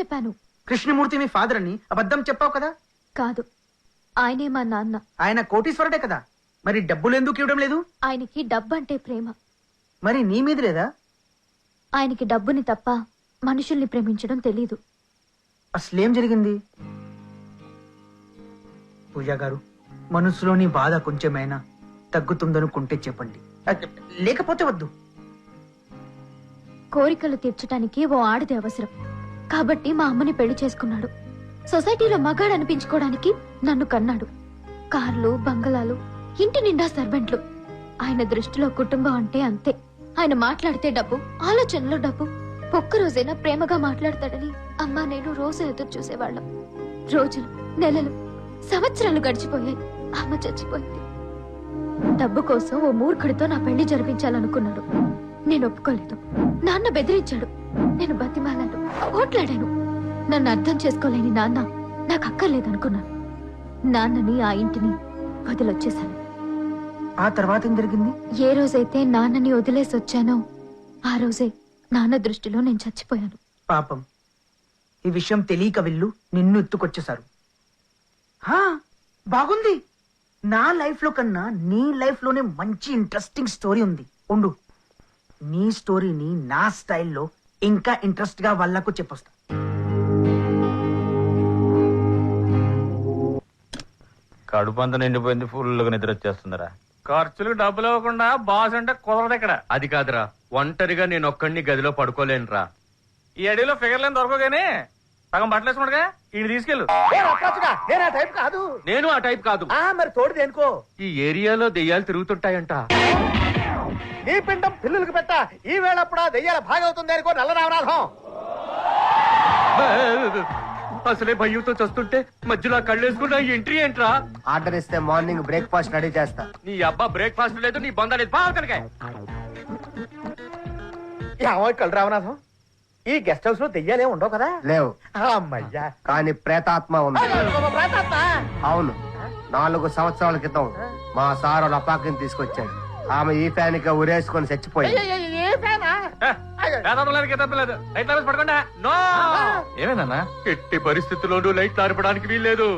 చెప్పాను. కృష్ణమూర్తి మీ ఫాదర్ అని అబద్ధం చెప్పావు కదా? కాదు. ఆయనే మా నాన్న. ఆయన కోటీశ్వరుడే కదా? మరి డబ్బులు ఎందుకు ఇవ్వడం లేదు? ఆయనకి డబ్బంటే ప్రేమ. మరి నీ మీద లేదా? ఆయనకి డబ్బుని తప్ప మనుషుల్ని ప్రేమించడం తెలీదు. అసలేం జరిగింది? పూజా గారు మనసులోని బాధ కొంచెమైనా తగ్గుతుందనుకుంటే చెప్పండి. లేకపోతే వద్దు. కోరికలు తీర్చడానికి ఓ ఆడది అవసరం. కాబట్టి మా అమ్మని పెళ్ళి చేసుకున్నాడు. సొసైటీలో మగాడు అనిపించుకోవడానికి నన్ను కన్నాడు. కార్లు బంగళాలు ఇంటి నిండా సర్వెంట్లు. ఆయన దృష్టిలో కుటుంబం అంటే అంతే. ఆయన మాట్లాడితే డబ్బు ఆలోచనలో డబ్బు. ఒక్క రోజైనా ప్రేమగా మాట్లాడతాడని అమ్మా నేను రోజు ఎదురు చూసేవాళ్ళం. రోజులు నెలలు సంవత్సరాలు గడిచిపోయాయి. అమ్మ చచ్చిపోయింది. డబ్బు కోసం ఓ మూర్ఖుడితో నా పెళ్ళి జరిపించాలనుకున్నాడు. నేను ఒప్పుకోలేదు. నాన్న బెదిరించాడు. నేను బతిమాలాను ఓట్లాడాను నన్ను అర్థం చేసుకోలేని నాన్న నాకు అక్కర్లేదనుకున్నాను. నాన్నని ఆ ఇంటిని వదిలొచ్చేశాను. ఆ తర్వాత ఏం జరిగింది? ఏ రోజైతే నాన్నని వదిలేసి వచ్చానో ఆ రోజే నాన్న దృష్టిలో నేను చచ్చిపోయాను. పాపం. ఈ విషయం తెలియక వెళ్ళు నిన్ను ఎత్తుకొచ్చేశారు. హా, బాగుంది. నా లైఫ్లో కన్నా నీ లైఫ్లోనే మంచి ఇంట్రెస్టింగ్ స్టోరీ ఉంది. ఉండు. నీ స్టోరీని నా స్టైల్లో ఇంకా ఇంట్రెస్ట్గా వాళ్ళకు చెప్పొస్తా. కడుపు అంతా నిండిపోయింది ఫుల్గా నిద్ర వచ్చేస్తుందిరా. ఖర్చులకు డబ్బులు ఇవ్వకుండా బాస్ అంటే కుదరదు ఇక్కడ. అది కాదురా ఒంటరిగా నేను ఒక్కడిని గదిలో పడుకోలేనురా. ఈ అడవిలో ఫిగర్ లేని దొరకగానే సగం బట్టలు వేసుకుండగా ఈ తీసుకెళ్ళు. నేను ఆ టైప్ కాదు. నేను ఆ టైప్ కాదు. ఆ మరి తోడు దేనికో? ఈ ఏరియాలో దెయ్యాలు తిరుగుతుంటాయంట. నీ పిండం పిల్లులకు పెట్ట. ఈ వేళప్పుడు దెయ్యాల భాగవుతుంది అనుకో నల్ల రామనాథం. అసలే భయంతో చస్తుంటే మధ్యలో కళ్ళేసుకున్న ఎంట్రీ ఏంట్రా? ఆర్డర్ ఇస్తే మార్నింగ్ బ్రేక్ఫాస్ట్ రెడీ చేస్తా. నీ అబ్బా బ్రేక్ఫాస్ట్ లేదు నీ బంద లేదు. బాగా కనుక కళ్ళు రామనాథం. ఈ గెస్ట్ హౌస్లో దెయ్యాలే ఉండవు కదా? లేవు. అమ్మయ్యా. కానీ ప్రేతాత్మ ఉంది. అవును. నాలుగు సంవత్సరాల క్రితం మా సారు లపాకిని తీసుకొచ్చాడు. ఆమె ఈ ఫ్యాన్కి ఉరేసుకొని చచ్చిపోయింది. పడుకోండి? నో! ఏమైందన్నా? ఎట్టి పరిస్థితుల్లోనూ లైట్ ఆర్పడానికి వీల్లేదు.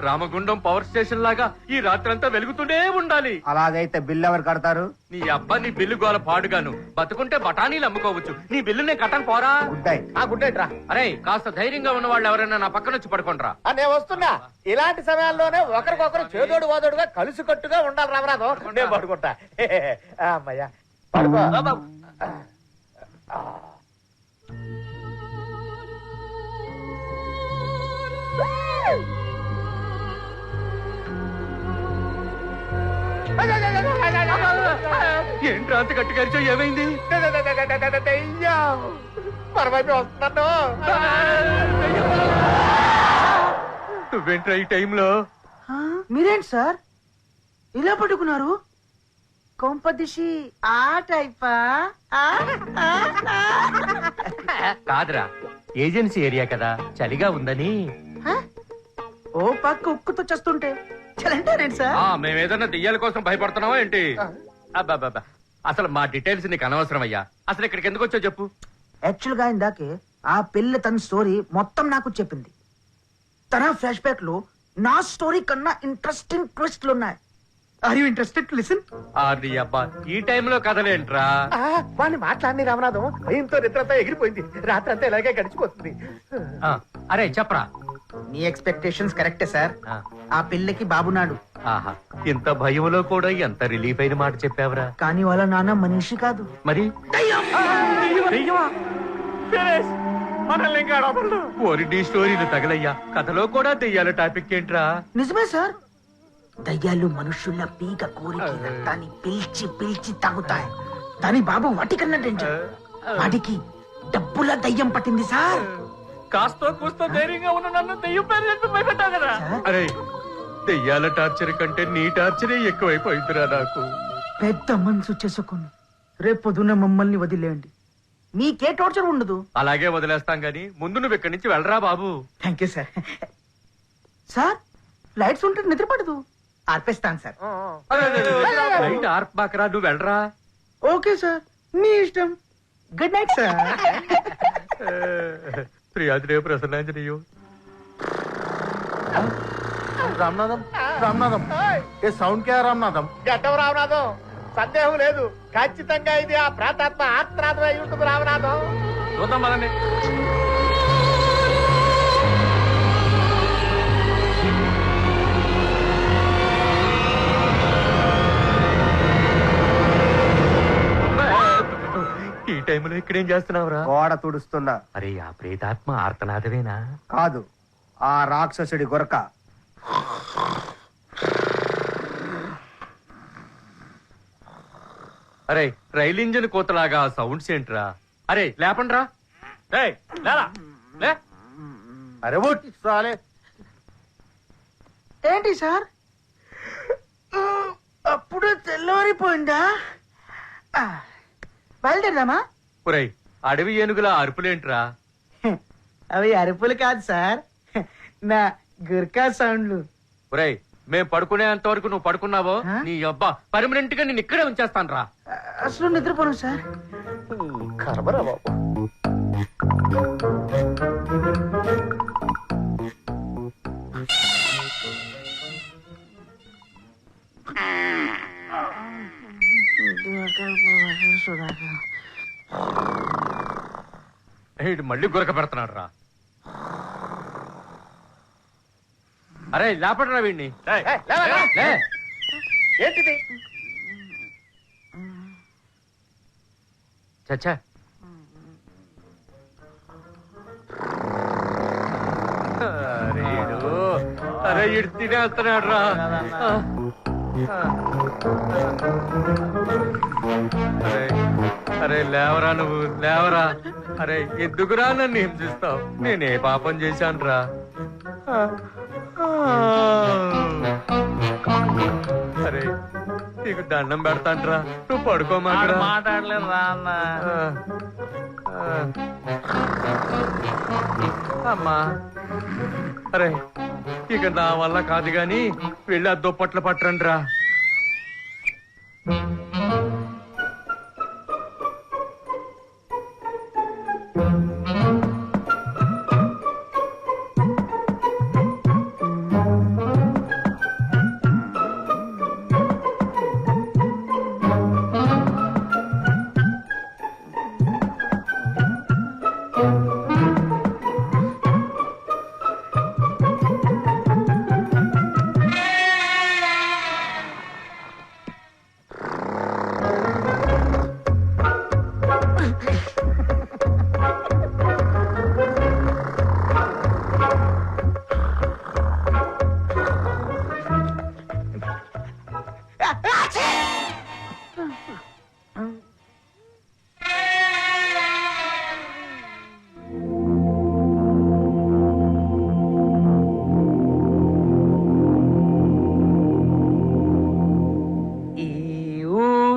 రామగుండం పవర్ స్టేషన్ లాగా ఈ రాత్రంతా వెలుగుతూనే ఉండాలి. అలాగైతే బిల్ ఎవరు కడతారు? నీ అబ్బా నీ బిల్లు గోల పాడుగాను. బతుకుంటే బఠానీలు అమ్ముకోవచ్చు. నీ బిల్లు నేను కట్టను పోరా. గుడ్ నైట్ ఆ గుడ్ నైట్ రా. అరే కాస్త ధైర్యంగా ఉన్న వాళ్ళు ఎవరైనా నా పక్కన వచ్చి పడుకోండిరా ఆ, నేను వస్తున్నా. ఇలాంటి సమయాల్లోనే ఒకరికొకరు చేదోడు వాదోడుగా కలిసి కట్టుగా ఉండాలి రామనాథం నేను పడుకుంటా. ఆ, అమ్మయ్యా. పడుకో. ఏంట్రా అంత అరిచావు? ఏమైంది దెయ్యం. వస్తున్నాను నువ్వేంట్రా ఈ టైంలో మీరేంటి సార్ ఇలా పట్టుకున్నారు కొంపదిషి ఆ టైపా ఆ? ఆ? ఆ? కాదురా ఏజెన్సీ ఏరియా కదా చలిగా ఉందని ఓ పక్క ఉక్కుతో చేస్తుంటే చలంటారేంటి సార్ ఆ మేమేదన్నా దెయ్యాల కోసం భయపడుతున్నావా ఏంటి అబ్బాబ్బా అసలు మా డీటెయిల్స్ నీకు అనవసరం అయ్యా అసలు ఇక్కడికి ఎందుకు వచ్చావు చెప్పు. యాక్చువల్గా ఇందాకే ఆ పిల్ల తన స్టోరీ మొత్తం నాకు చెప్పింది. తన ఫ్లాష్ బ్యాక్లో నా స్టోరీ కన్నా ఇంట్రెస్టింగ్ ట్విస్ట్లు ఉన్నాయి ఆర్ యూ ఇంట్రెస్టెడ్ లిసన్ ఆర్ది అబ్బా ఈ టైంలో కదలేంట్రా వాడిని మాట్లాడి రామనాథం. భయంతో నిద్రంతా ఎగిరిపోయింది. రాత్రి అంతా ఇలాగే గడిచిపోతుంది. ఆ, అరే చెప్పరా. నీ ఎక్స్పెక్టేషన్స్ కరెక్టే సార్ ఆ, ఆ పిల్లకి బాబునాడు ఆహా. ఇంత భయంలో కూడా ఎంత రిలీఫ్ అయిన మాట చెప్పావురా? కానీ వాళ్ళ నాన్న మనిషి కాదు. మరి? స్టోరీలు తగలయ్యా. కథలో కూడా దెయ్యాల టాపిక్ ఏంట్రా? నిజమే సార్. దయ్యాలు మనుషుల పీక కోరిక రక్తాన్ని పిలిచి పిలిచి తాగుతాయి. దాని బాబు వాటికన్నా డేంజర్ వాటికి డబ్బుల దయ్యం పట్టింది సార్. కాస్తో కూస్తో ధైర్యంగా ఉన్న నన్ను దెయ్యం పేరు చెప్పి అరే దెయ్యాల టార్చర్ కంటే నీ టార్చరే ఎక్కువైపోయిందిరా నాకు. పెద్ద మనసు చేసుకుని రేపు పొద్దున్న మమ్మల్ని వదిలేయండి. మీకే టార్చర్ ఉండదు. అలాగే వదిలేస్తాం గాని ముందు నువ్వు ఇక్కడి నుంచి వెళ్ళరా బాబు. Thank you sir sir lights ఉంటే నిద్ర పడదు. ఆర్పేస్తాను సార్ లైట్ ఆర్ప్ బాకరా నువ్వు వెళ్ళరా? ఓకే సార్ మీ ఇష్టం. గుడ్ నైట్ సార్ ప్రియాదిరే ప్రసన్నాంజనేయో రామ్నాథం రామ్నాథం. ఏ సౌండ్ కే రామ్నాథం? గడ్డం రామనాథం. సందేహం లేదు. ఖచ్చితంగా ఇది ఆ ప్రాతాత్మ ఆత్రాత్మ అయి ఉంటుంది రామనాథం. చూద్దాం పదండి. ఈ టైంలో ఇక్కడేం చేస్తున్నావురా? గోడ తుడుస్తున్నా. అరే ఆ ప్రేతాత్మ ఆర్తనాదవేనా కాదు ఆ రాక్షసుడి గొరక. అరే రైలు ఇంజిన్ కోతలాగా సౌండ్స్ ఏంట్రా? అరే లేపండ్రా. లే. అరే ఓట్. సాలే ఏంటి సార్? అప్పుడు తెల్లవారిపోయిందా? ఆ, బయలుదేరదామా? ఒరేయ్ అడవి ఏనుగుల అరుపులేంట్రా? అవి అరుపులు కాదు సార్. నా గుర్కా సౌండ్లు. ఒరేయ్ మేం పడుకునేంత వరకు నువ్వు పడుకున్నావో? నీ అబ్బా పర్మనెంట్గా నేను ఇక్కడే ఉంచేస్తాను రా. అసలు నిద్రపోను సార్. కర్మరా బాబు. మళ్ళీ గురక పెడుతున్నాడు రా. అరే లేపడరా వీడిని ఏంటిది? చచ్చా. అరే ఇడు తినేస్తున్నాడు రా అరే అరే లేవరా నువ్వు లేవరా. అరే ఎందుకురా నన్ను హింసిస్తావు? నేనే పాపం చేశాను రా అరే నీకు దండం పెడతాంట్రా. నువ్వు ఆడు పడుకోమాకరా మాట్లాడలేదు రా అన్న. అమ్మా. అరే ఇక నా వల్ల కాదు గాని వెళ్ళి ఆ దుప్పట్లు పట్టండి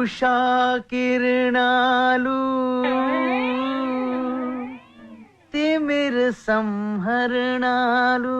ఉషా కిరణాలు తిమిర సంహరణాలు.